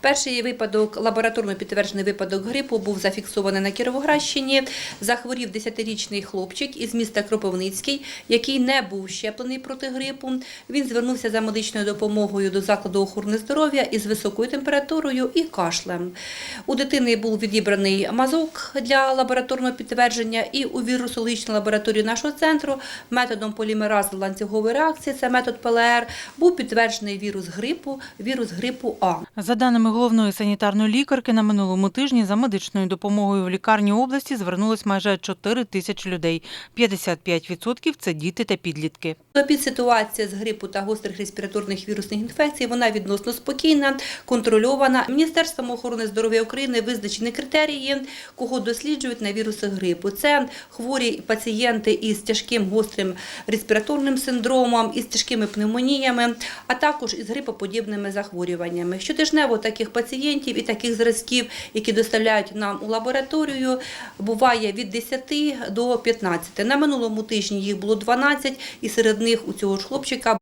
Перший випадок, лабораторно підтверджений випадок грипу, був зафіксований на Кіровоградщині. Захворів 10-річний хлопчик із міста Кропивницький, який не був щеплений проти грипу. Він звернувся за медичною допомогою до закладу охорони здоров'я із високою температурою і кашлем. У дитини був відібраний мазок для лабораторного підтвердження, і у вірусологічній лабораторії нашого центру методом полімерази ланцюгової реакції, це метод ПЛР, був підтверджений вірус грипу, вірус грипу А. За даними головної санітарної лікарки, на минулому тижні за медичною допомогою в лікарні області звернулось майже 4 тисячі людей. 55% – це діти та підлітки. Ситуація з грипу та гострих респіраторних вірусних інфекцій вона відносно спокійна, контрольована. Міністерством охорони здоров'я України визначені критерії, кого досліджують на віруси грипу. Це хворі пацієнти із тяжким гострим респіраторним синдромом, із тяжкими пневмоніями, а також із грипоподібними захворюваннями. Щотижнево таких пацієнтів і таких зразків, які доставляють нам у лабораторію, буває від 10 до 15. На минулому тижні їх було 12, і серед них у цього ж хлопчика